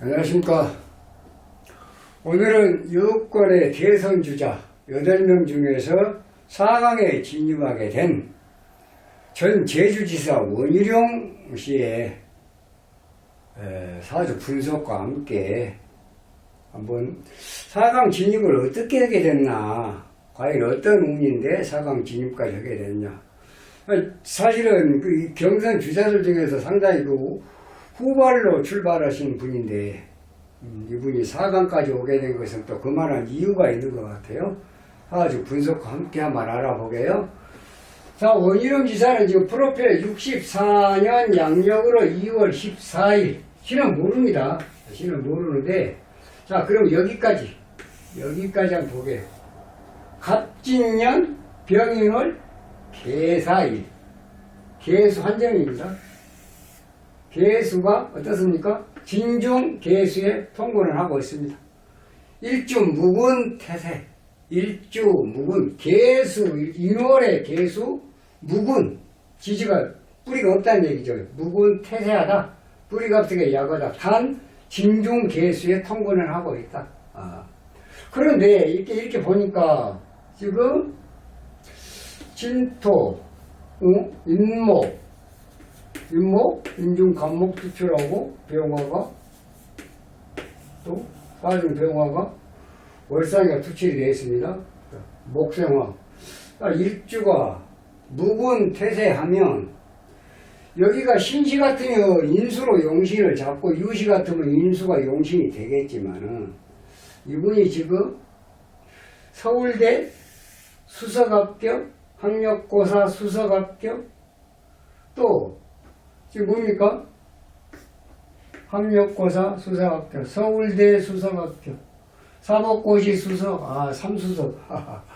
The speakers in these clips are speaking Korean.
안녕하십니까. 오늘은 여권의 대선주자 8명 중에서 4강에 진입하게 된 전 제주지사 원희룡 씨의 에, 사주 분석과 함께 한번 4강 진입을 어떻게 하게 됐나, 과연 어떤 운인데 4강 진입까지 하게 됐냐. 사실은 그이 경선 주자들 중에서 상당히 그 후발로 출발하신 분인데 음, 이분이 4강까지 오게 된 것은 또 그만한 이유가 있는 것 같아요. 아주 분석과 함께 한번 알아보게요. 자, 원희룡 지사는 지금 프로필 64년 양력으로 2월 14일. 시는 모릅니다. 시는 모르는데. 자, 그럼 여기까지. 여기까지 한번 보게요. 갑진년 병인월 개사일. 개수 한정입니다. 개수가 어떻습니까? 진중 개수에 통근을 하고 있습니다. 일주 묵은 태세, 일주 묵은 개수, 인월의 개수, 묵은 지지가 뿌리가 없다는 얘기죠. 묵은 태세하다, 뿌리가 없으게 약하다. 단 진중 개수에 통근을 하고 있다. 아. 그런데 이렇게 이렇게 보니까 지금 진토, 응? 인목, 인목, 인중 간목 투출하고 병화가 또 빠진 병화가 월상이가 투출이 되어 있습니다. 목생화. 아, 일주가 묵은 태세하면 여기가 신시 같으면 인수로 용신을 잡고 유시 같으면 인수가 용신이 되겠지만은 이분이 지금 서울대 수석합격, 학력고사 수석합격, 또 지금 뭡니까? 학력고사 수석합격, 서울대 수석합격, 사법고시 수석, 아, 삼수석.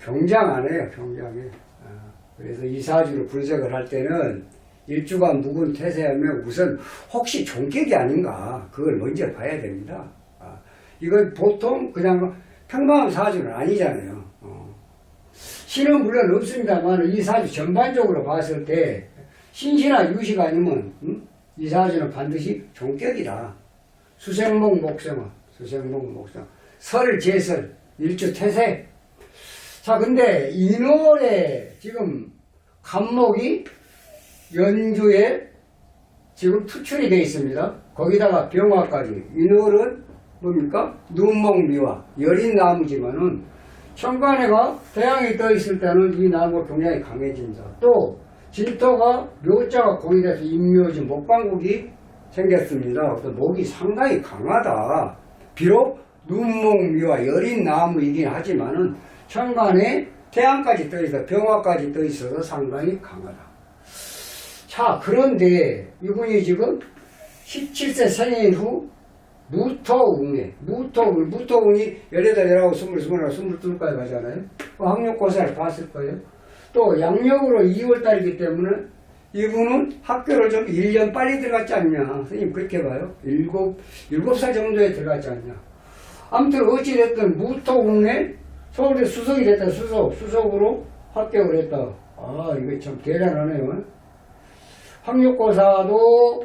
병장 안 해요, 병장에. 아, 그래서 이 사주를 분석을 할 때는 일주간 묵은 태세하면 우선 혹시 종격이 아닌가, 그걸 먼저 봐야 됩니다. 아, 이건 보통 그냥 평범한 사주는 아니잖아요. 어. 신은 물론 없습니다만 이 사주 전반적으로 봤을 때 신시나 유시가 아니면 음? 이 사주는 반드시 종격이다. 수생목 목생화, 수생목 목생화, 설 제설, 일주 태세. 자, 근데 인월에 지금 간목이 연주에 지금 투출이 되어 있습니다. 거기다가 병화까지. 인월은 뭡니까? 눈목미화, 여린 나무지만은 천간에가 태양이 떠 있을 때는 이 나무가 굉장히 강해집니다. 또 진토가 묘자가 고이돼서 인묘지 목방국이 생겼습니다. 그래서 목이 상당히 강하다. 비록 눈목미와 여린 나무이긴 하지만은 천간에 태양까지 떠 있어 병화까지 떠 있어서 상당히 강하다. 자 그런데 이분이 지금 17세 생일 후 무토운에 무토운 무토운이 18, 19, 20, 21, 22까지 가잖아요. 그 학력고사를 봤을 거예요. 또 양력으로 2월달이기 때문에 이분은 학교를 좀 1년 빨리 들어갔지 않냐. 선생님 그렇게 봐요. 7, 7살 정도에 들어갔지 않냐. 아무튼 어찌됐든 무토운에 서울대 수석이 됐다. 수석. 수석으로 합격을 했다. 아 이거 참 대단하네요. 학력고사도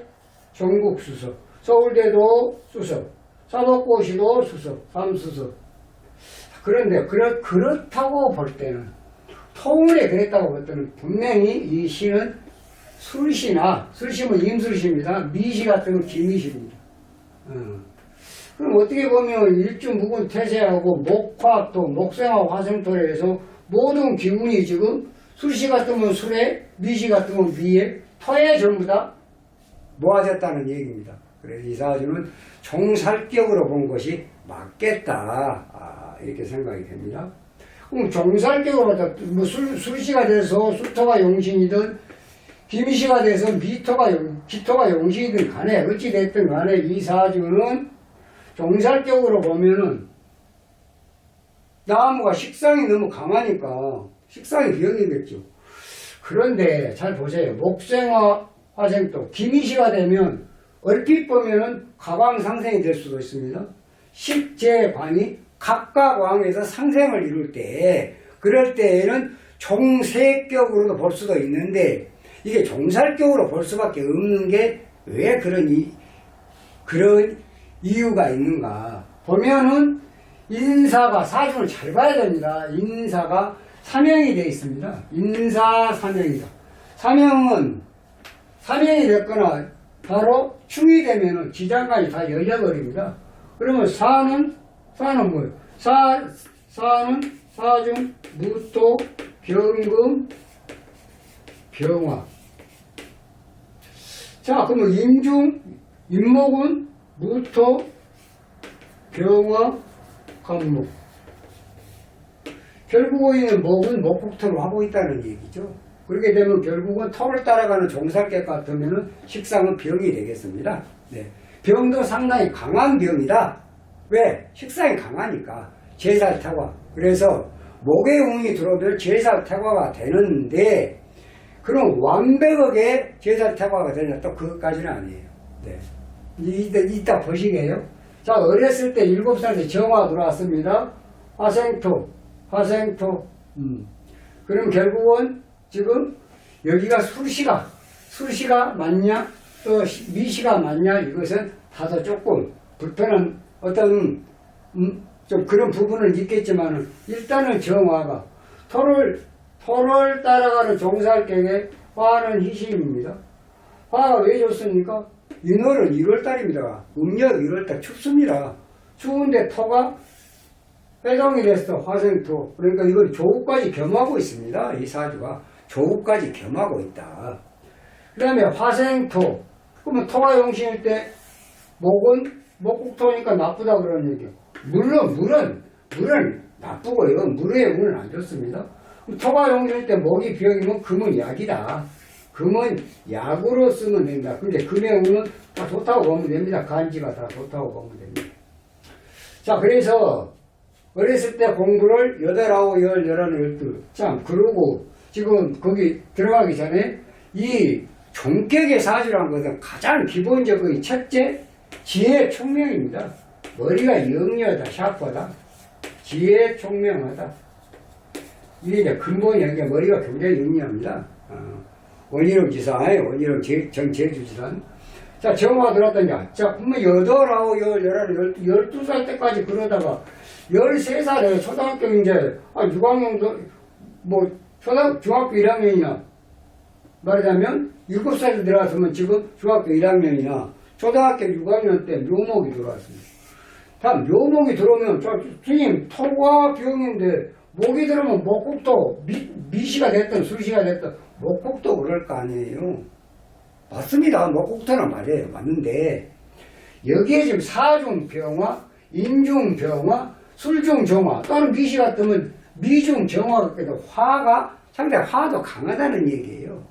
전국 수석, 서울대도 수석, 사법고시도 수석, 삼수석. 그런데 그렇, 그렇다고 볼 때는 통운에 그랬다고 볼 때는 분명히 이 시는 술시나 술시면 임술시입니다. 미시 같은 건 기미시입니다. 어. 그럼 어떻게 보면 일주 묵은 태세하고 목화 또 목생화 화생토에 해서 모든 기운이 지금 술시 같으면 술에 미시 같으면 미에 터에 전부 다 모아졌다는 얘기입니다. 그래서 이 사주는 종살격으로 본 것이 맞겠다 아, 이렇게 생각이 됩니다. 그럼 종살격으로. 뭐 술, 술시가 돼서 수토가 용신이든 김시가 돼서 미토가 용, 기토가 용신이든 간에 어찌 됐든 간에 이 사주는 종살격으로 보면은 나무가 식상이 너무 강하니까 식상이 병이겠죠. 그런데 잘 보세요. 목생화 화생도 김이시가 되면 얼핏 보면은 가광 상생이 될 수도 있습니다. 십제관이 각각 왕에서 상생을 이룰 때 그럴 때에는 종세격으로도 볼 수도 있는데 이게 종살격으로 볼 수밖에 없는 게 왜 그런 이 그런 이유가 있는가? 보면은 인사가 사주를 잘 봐야 됩니다. 인사가 사명이 되어 있습니다. 인사 사명이다. 사명은 사명이 됐거나 바로 충이 되면은 기장까지 다 열려버립니다. 그러면 사는 사는 뭐예요? 사 사는 사중 무토 병금 병화. 자, 그러면 임중 임목은 무토 병화 간목. 결국은 이 목은 목국토로 하고 있다는 얘기죠. 그렇게 되면 결국은 털을 따라가는 종살개 같으면은 식상은 병이 되겠습니다. 네. 병도 상당히 강한 병이다. 왜? 식상이 강하니까. 제살 타과. 그래서 목에 운이 들어오면 제살 타과가 되는데 그럼 완벽하게 제살 타과가 되냐 또 그것까지는 아니에요. 네. 이따, 이따 보시게요. 자, 어렸을 때 일곱 살 때 정화 들어왔습니다. 화생토, 화생토. 음. 그럼 결국은 지금 여기가 술시가, 술시가 맞냐, 또 시- 미시가 맞냐, 이것은 다소 조금 불편한 어떤, 음, 좀 그런 부분은 있겠지만은, 일단은 정화가, 토를, 토를 따라가는 종살경에 화는 희심입니다. 화가 왜 좋습니까? 인월은 1월달입니다. 음력 1월달 춥습니다. 추운데 토가 회동이 됐어, 화생토. 그러니까 이걸 조우까지 겸하고 있습니다. 이 사주가. 조우까지 겸하고 있다. 그 다음에 화생토. 그러면 토가 용신일 때, 목은, 목국토니까 나쁘다 그러는 얘기예요. 물론, 물은, 물은 나쁘고요. 물의 운은 안 좋습니다. 토가 용신일 때 목이 병이면 금은 약이다. 금은 약으로 쓰면 된다. 근데 금의 운은 다 좋다고 보면 됩니다. 간지가 다 좋다고 보면 됩니다. 자, 그래서 어렸을 때 공부를 여덟, 아홉, 열, 열하나, 열둘. 참, 그러고 지금 거기 들어가기 전에 이 종격의 사주라는 것은 가장 기본적인 첫째, 지혜 총명입니다. 머리가 영리하다, 샤프하다. 지혜 총명하다. 이게 이제 근본이 아니라 머리가 굉장히 영리합니다. 어, 원희룡 지사에 원희룡 제- 정제주지사는 자, 정화 들었더니, 자, 그러면 여덟, 아홉, 열, 열하나, 열두, 열두 살 때까지 그러다가, 열세 살에 초등학교 이제, 아, 6학년도, 뭐, 초등, 중학교 1학년이나, 말하자면, 일곱 살에 들어왔으면 지금 중학교 1학년이나, 초등학교 6학년 때 묘목이 들어왔습니다. 다음, 묘목이 들어오면, 저, 스님, 토가 병인데, 목이 들어오면 목국도, 미, 미시가 됐든 수시가 됐든, 목국도 그럴 거 아니에요. 맞습니다. 목국토는 맞아요. 맞는데 여기에 지금 사중병화, 인중병화, 술중정화 또는 미시 같으면 미중정화가 도 화가 상당히 화도 강하다는 얘기예요.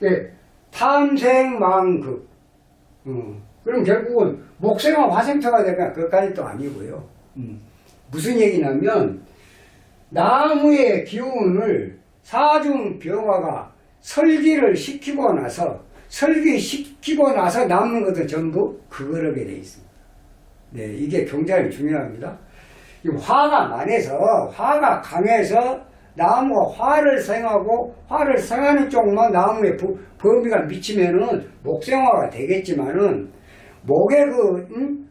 네, 탐생망극. 음, 그럼 결국은 목생화 화생토가 되니까 그것까지 또 아니고요. 음, 무슨 얘기냐면 나무의 기운을 사중 병화가 설기를 시키고 나서 설기시키고 나서 남는 것도 전부 그거르게 돼 있습니다. 네, 이게 굉장히 중요합니다. 이 화가 많아서 화가 강해서 나무가 화를 생하고 화를 생하는 쪽만 나무에 부- 범위가 미치면은 목생화가 되겠지만은 목에 그, 음?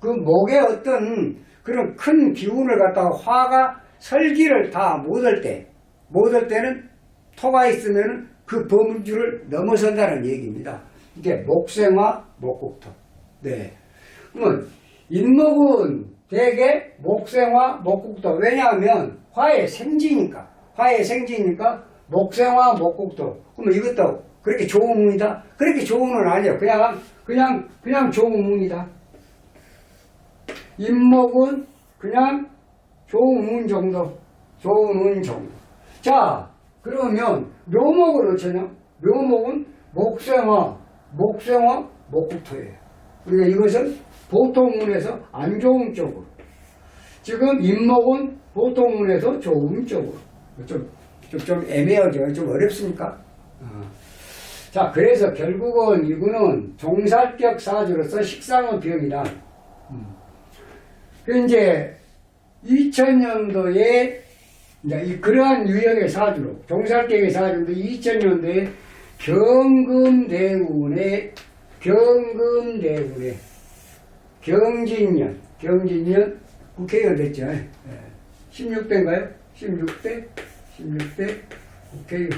그 목에 어떤 그런 큰 기운을 갖다가 화가 설기를 다 못 할 때, 못 할 때는 토가 있으면 그 범주를 넘어선다는 얘기입니다. 이게 목생화, 목국토. 네. 그러면 인목은 대개 목생화, 목국토. 왜냐하면 화의 생지니까. 화의 생지니까 목생화, 목국토. 그러면 이것도 그렇게 좋은 운이다? 그렇게 좋은 운은 아니에요. 그냥, 그냥, 그냥 좋은 운이다. 인목은 그냥 좋은 운 정도. 좋은 운 정도. 자, 그러면 묘목을 어쩌냐? 묘목은 목생화, 목생화, 목국토예요. 그러니까 이것은 보통문에서 안 좋은 쪽으로. 지금 인목은 보통문에서 좋은 쪽으로. 좀, 좀, 좀 애매하죠. 좀 어렵습니까? 어. 자, 그래서 결국은 이거는 종살격 사주로서 식상은 병이다. 음. 그 이제 2000년도에 이제 이 그러한 유형의 사주로 종살격의 사주인데 2000년도에 경금대운의 경금대운의 경진년, 경진년 국회의원 됐죠. 예. 16대인가요? 16대? 16대 국회의원.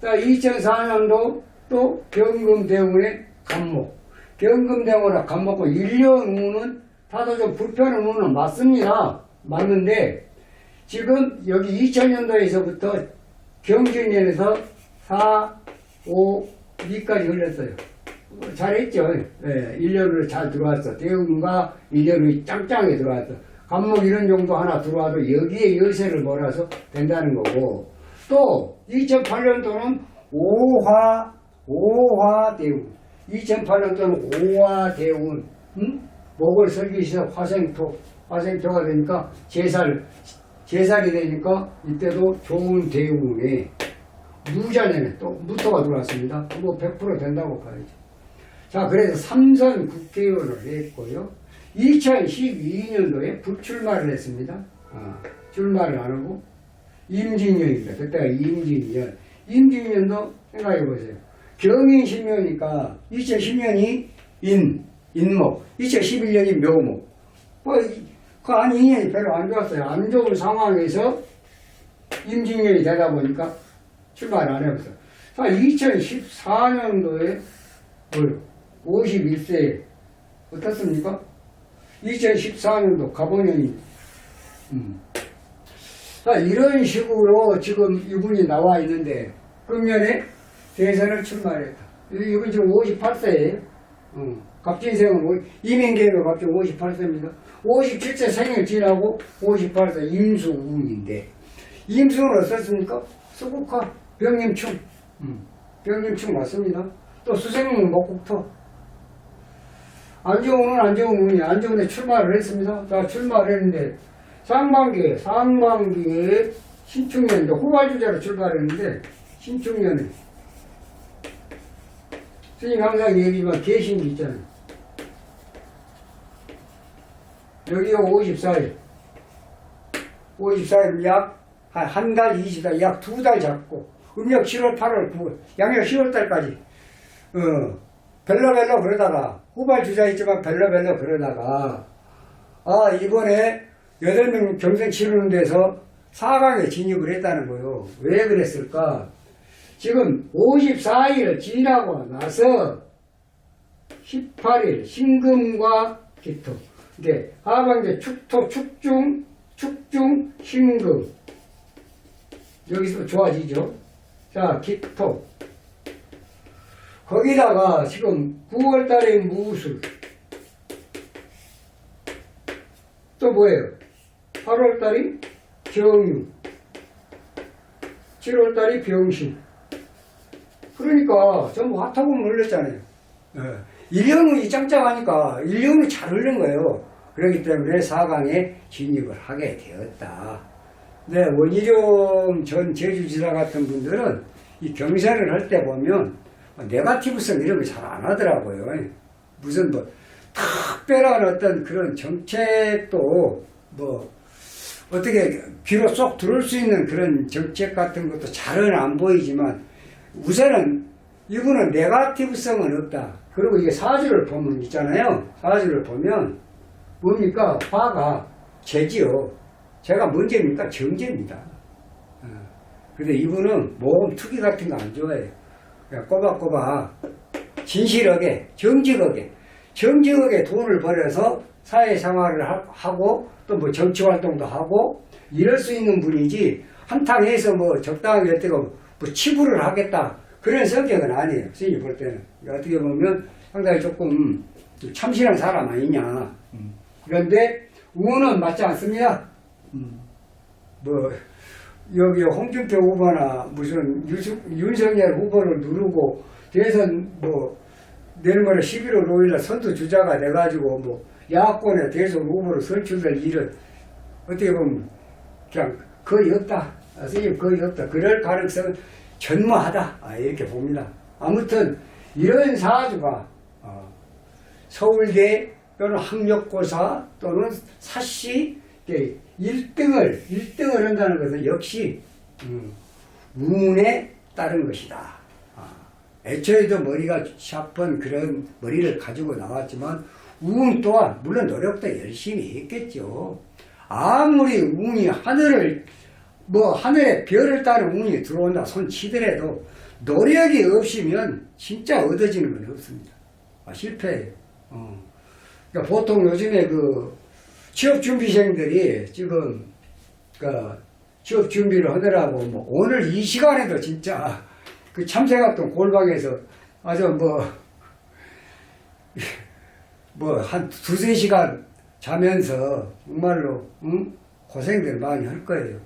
자, 2004년도 또 경금대원의 감목. 경금대원을 감목고 1년 후는 다소 좀 불편한 후는 맞습니다. 맞는데 지금 여기 2000년도에서부터 경진년에서 4, 5, 2까지 흘렸어요. 잘했죠. 예, 1년으로 잘 들어왔어. 대응과 1년이 짱짱하게 들어왔어. 감목 이런 정도 하나 들어와도 여기에 열쇠를 몰아서 된다는 거고. 또 2008년도는 5화 5화 대운. 2008년도는 5화 대운. 응? 목을 설기시서 화생토. 화생토가 되니까 제살 제살이 되니까 이때도 좋은 대운에 무자년에 또 무토가 들어왔습니다. 뭐 100% 된다고 봐야죠. 자, 그래서 삼선 국회의원을 했고요. 2012년도에 불출마를 했습니다. 아, 출마를 안 하고 임진년입니다. 그때가 임진년. 임진년도 생각해 보세요. 경인 신묘니까 2010년이 인, 인목, 2011년이 묘목. 뭐, 이- 그한 2년이 별로 안 좋았어요. 안 좋은 상황에서 임진년이 되다 보니까 출마를 안 해봤어요. 자, 2014년도에 뭐요? 51세에 어떻습니까? 2014년도 가보년이 음. 자, 이런 식으로 지금 이분이 나와 있는데 금년에 대선을 출마했다. 이분 지금 58세예요. 갑진생은 오- 이민계가 갑자기 58세입니다. 57세 생일 지나고 58세 임수운인데 임수는 어떻습니까? 수국화 병임충 음, 병임충 맞습니다. 또 수생문 목국토 안정훈은 안정훈이 안정훈에 출마를 했습니다. 자 출마를 했는데 상반기에 상반기에 신축년도 후발주자로 출마를 했는데 신축년에 스님 항상 얘기지만 계신기 있잖아요. 여기가 54일 54일 약 한 달 20달 약 두 달 잡고 음력 7월 8월 9월 양력 10월 달까지 어 벨로벨로 그러다가 후발 주자 있지만 벨로벨로 그러다가 아 이번에 8명 경선 치르는 데서 4강에 진입을 했다는 거예요. 왜 그랬을까? 지금 54일 지나고 나서 18일 신금과 기토 이게 하반기 축토 축중 축중 신금 여기서 좋아지죠. 자 기토 거기다가 지금 9월 달에 무술 또 뭐예요? 8월 달이 경유 7월 달이 병신 그러니까 전부 화타금 흘렸잖아요. 예. 1년이 짱짱하니까 1년이 잘 흘린 거예요. 그렇기 때문에 4강에 진입을 하게 되었다. 네, 원희룡 전 제주지사 같은 분들은 이 경선을 할 때 보면 네가티브성 이런 거 잘 안 하더라고요. 무슨 뭐 특별한 어떤 그런 정책도 뭐 어떻게 귀로 쏙 들어올 수 있는 그런 정책 같은 것도 잘은 안 보이지만 우선은 이거는 네가티브성은 없다. 그리고 이게 사주를 보면 있잖아요. 사주를 보면 뭡니까? 화가 재지요. 제가 문제입니까? 정제입니다. 어. 근데 이분은 모험 투기 같은 거 안 좋아해요. 꼬박꼬박 진실하게 정직하게 정직하게 돈을 벌여서 사회생활을 하- 하고 또 뭐 정치활동도 하고 이럴 수 있는 분이지 한탕해서 뭐 적당하게 했다가 뭐 치부를 하겠다 그런 성격은 아니에요. 스님 볼 때는 어떻게 보면 상당히 조금 참신한 사람 아니냐. 음. 그런데 우는 맞지 않습니다. 음. 뭐 여기 홍준표 후보나 무슨 유승, 윤석열 후보를 누르고 대선 뭐 내일모레 11월 5일날 선두 주자가 돼가지고 뭐 야권의 대선 후보로 선출될 일은 어떻게 보면 그냥 거의 없다. 아, 선생님 거의 없다. 그럴 가능성은 전무하다. 아, 이렇게 봅니다. 아무튼 이런 사주가 어, 서울대 또는 학력고사 또는 사시 1등을 1등을 한다는 것은 역시 음, 운에 따른 것이다. 아, 애초에도 머리가 샤픈 그런 머리를 가지고 나왔지만 운 또한 물론 노력도 열심히 했겠죠. 아무리 운이 하늘을 뭐 하늘에 별을 따는 운이 들어온다 손 치더라도 노력이 없으면 진짜 얻어지는 건 없습니다. 아, 실패해요. 어. 그러니까 보통 요즘에 그 취업 준비생들이 지금 그 취업 준비를 하더라고 뭐 오늘 이 시간에도 진짜 그 참새같은 골방에서 아주 뭐 뭐 한 두세 시간 자면서 정말로 응? 고생들 많이 할 거예요.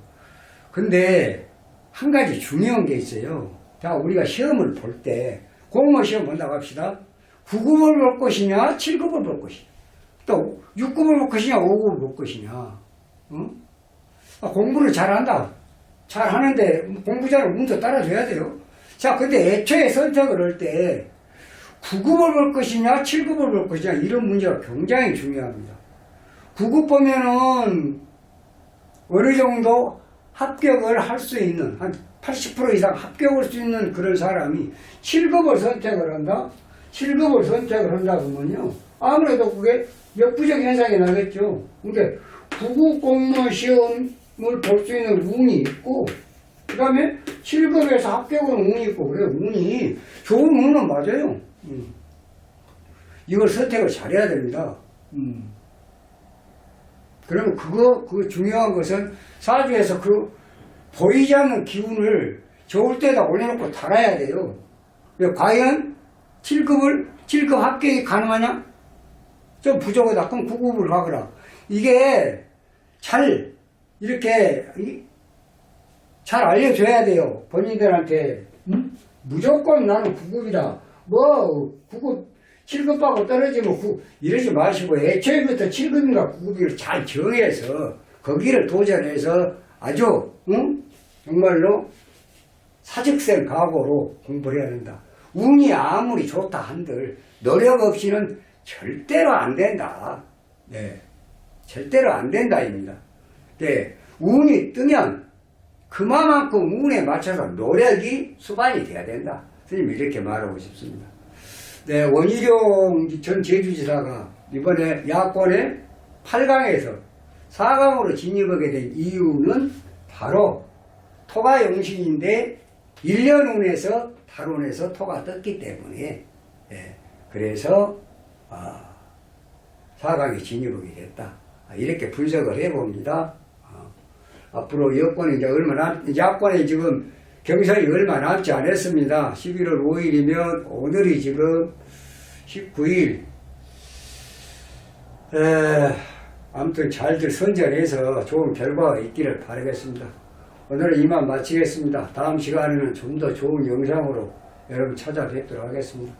근데 한 가지 중요한 게 있어요. 자 우리가 시험을 볼 때 공무원 시험 본다고 합시다. 9급을 볼 것이냐 7급을 볼 것이냐 또 6급을 볼 것이냐 5급을 볼 것이냐 응? 아, 공부를 잘한다. 잘하는데 공부 잘하면 운도 따라줘야 돼요. 자 근데 애초에 선택을 할 때 9급을 볼 것이냐 7급을 볼 것이냐 이런 문제가 굉장히 중요합니다. 9급 보면은 어느 정도 합격을 할 수 있는 한 80% 이상 합격할 수 있는 그런 사람이 7급을 선택을 한다? 7급을 선택을 한다 그러면요 아무래도 그게 역부족 현상이 나겠죠 근데 9급 공무원 시험을 볼 수 있는 운이 있고 그 다음에 7급에서 합격은 운이 있고 그래요 운이 좋은 운은 맞아요 음. 이걸 선택을 잘해야 됩니다 음. 그러면 그거, 그 중요한 것은 사주에서 그 보이지 않는 기운을 좋을 때다 올려놓고 달아야 돼요. 왜 과연 7급을, 7급 합격이 가능하냐? 좀 부족하다. 그럼 9급을 가거라. 이게 잘, 이렇게, 이- 잘 알려줘야 돼요. 본인들한테. 음? 무조건 나는 9급이다. 뭐, 9급, 7급하고 떨어지면 9, 이러지 마시고 애초에부터 7급인가 9급을 잘 정해서 거기를 도전해서 아주, 응? 정말로 사직생 각오로 공부를 해야 된다. 운이 아무리 좋다 한들 노력 없이는 절대로 안 된다. 네. 절대로 안 된다입니다. 네. 운이 뜨면 그만큼 운에 맞춰서 노력이 수반이 돼야 된다. 선생님 이렇게 말하고 싶습니다. 네, 원희룡 전 제주지사가 이번에 야권의 8강에서 4강으로 진입하게 된 이유는 바로 토가 영신인데 1년 운에서 탈운에서 토가 떴기 때문에 예, 그래서 아, 4강에 진입하게 됐다. 아, 이렇게 분석을 해봅니다. 아, 앞으로 여권이 이제 얼마 남, 야권에 지금 경선이 얼마 남지 않았습니다. 11월 5일이면 오늘이 지금 19일. 에, 아무튼 잘들 선전해서 좋은 결과가 있기를 바라겠습니다. 오늘은 이만 마치겠습니다. 다음 시간에는 좀 더 좋은 영상으로 여러분 찾아뵙도록 하겠습니다.